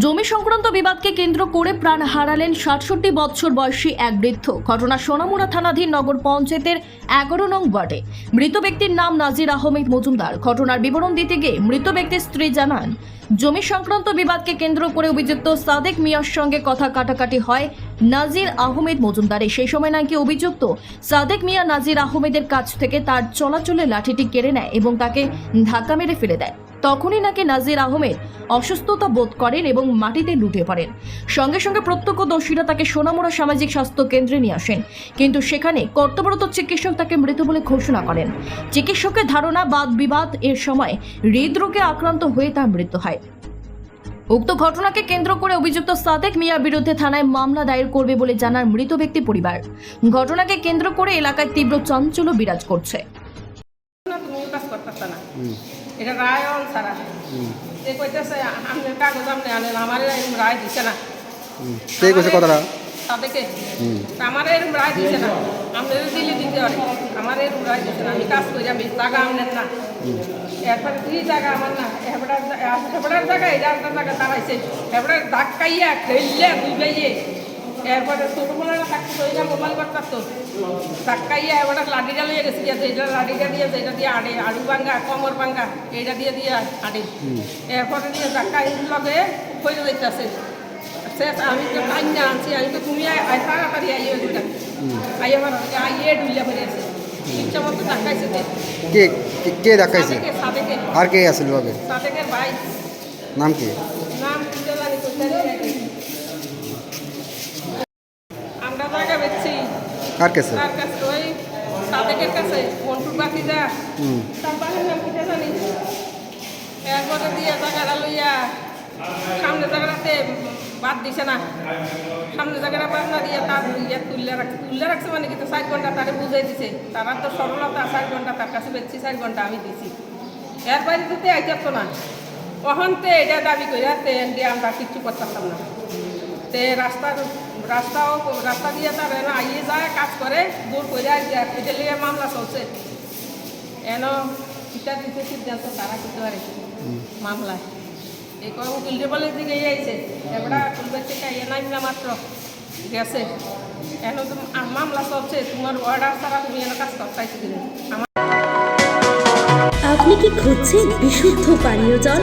জমি সংক্রান্ত বিবাদকে কেন্দ্র করে প্রাণ হারালেন সাতষট্টি বছর বয়সী এক বৃদ্ধ। ঘটনা সোনামুড়া থানাধীন নগর পঞ্চায়েতের এগারো নং ওয়ার্ডে। মৃত ব্যক্তির নাম নাজির আহমেদ মজুমদার। ঘটনার বিবরণ দিতে গিয়ে মৃত ব্যক্তির স্ত্রী জানান, জমি সংক্রান্ত বিবাদকে কেন্দ্র করে অভিযুক্ত সাদেক মিয়ার সঙ্গে কথা কাটাকাটি হয় নাজির আহমেদ মজুমদারের। সেই সময় নাকি অভিযুক্ত সাদেক মিয়া নাজির আহমেদের কাছ থেকে তার চলাচলে লাঠিটি কেড়ে নেয় এবং তাকে ধাক্কা মেরে ফেলে দেয়। তখনই নাকি নাজির আহমেদ অসুস্থতা বোধ করেন এবং মাটিতে লুটে পড়েন। সঙ্গে সঙ্গে প্রত্যক্ষদর্শীরা তাকে সোনামুড়া সামাজিক স্বাস্থ্য কেন্দ্রে নিয়ে আসেন। কিন্তু সেখানে কর্তব্যরত চিকিৎসক তাকে মৃত বলে ঘোষণা করেন। চিকিৎসকের ধারণা বাদ বিবাদ এর সময় হৃদরোগে আক্রান্ত হয়ে তার মৃত্যু হয়। উক্ত ঘটনাকে কেন্দ্র করে অভিযুক্ত সাদেক মিয়ার বিরুদ্ধে থানায় মামলা দায়ের করবে বলে জানার মৃত ব্যক্তি পরিবার। ঘটনাকে কেন্দ্র করে এলাকায় তীব্র চাঞ্চল্য বিরাজ করছে। এটা রায় অন সারা। এ কইতেছে আপনি কাগজ আপনি আনেন আমার এরকম রায় দিছে না। কে কইছে কথাটা? তাদেরকে। আমার এরকম রায় দিছে না। আপনাদের দিলে দিতে পারে। আমার এরকম রায় দিছে না। আমি কাজ করি আমি টাকা আনেন না। এরপরে দুই জায়গা আমার না হেবড়ার হেবড়ার জায়গা এটা একটা জায়গা দাঁড়াইছে হেবড়ার ধাক্কাইয়া খেললে বুঝাইয়ে এরপরে ছোটবেলাটা থাকতে তো এটা মোবাইল করতাম তো ধাক্কাইয়া এবার লাঠিটা লইয়া গেছি যে এটা লাঠিটা দিয়ে এটা দিয়ে আড়ে আলু ভাঙ্গা কমর ভাঙ্গা এইটা দিয়ে দিয়ে আড়ে। এরপরে দিয়ে ধাক্কাই লগে হয়ে যাইতেছে শেষ আমি তো কান্না আনছি আমি তো তুমি আই তাড়াতাড়ি আইয়ে দুটা আই আমার আইয়ে ডুলিয়া ফেলে আছে। কে কে- দেখাইছে আর কে লগে? ভাই। নাম কি? নাম খুঁজে জানি কোথায় রেখে। আমরা জায়গা বেচছি কার কাছে? তার কাছে ওই সাদেকের কাছে মন্টুর বাকি যা হুম। তার বাড়ির নাম কিটা জানি। এরপরে দিয়ে জায়গাটা লইয়া সামনে জায়গাটাতে বাদ দিছে না। সামনে জায়গাটা বাদ না দিয়ে তার ইয়ে তুললে রাখছে তুললে রাখছে মানে কিন্তু চার ঘণ্টা তারে বুঝাই দিছে। তারা তো সরলতা চার ঘণ্টা তার কাছে বেচছি চার ঘণ্টা আমি দিছি। এর বাইরে দিতে আইতাতো না। অহন্তে এটা দাবি করে তে আমরা কিচ্ছু করতাম না। তে রাস্তার রাস্তাও রাস্তা দিয়ে তার এনে আইয়ে যায় কাজ করে দূর করে এটা লিয়ে মামলা চলছে। এন ইটা দিতে সিদ্ধান্ত তারা করতে পারে মামলা এই কম উকিলটে বলে দিকে আইছে। এবার কুলবের থেকে আইয়ে নাই না মাত্র গেছে। এন মামলা চলছে তোমার অর্ডার ছাড়া তুমি এনে কাজ করতেছি কিনা? আমার আপনি কি খুঁজছেন বিশুদ্ধ পানীয় জল?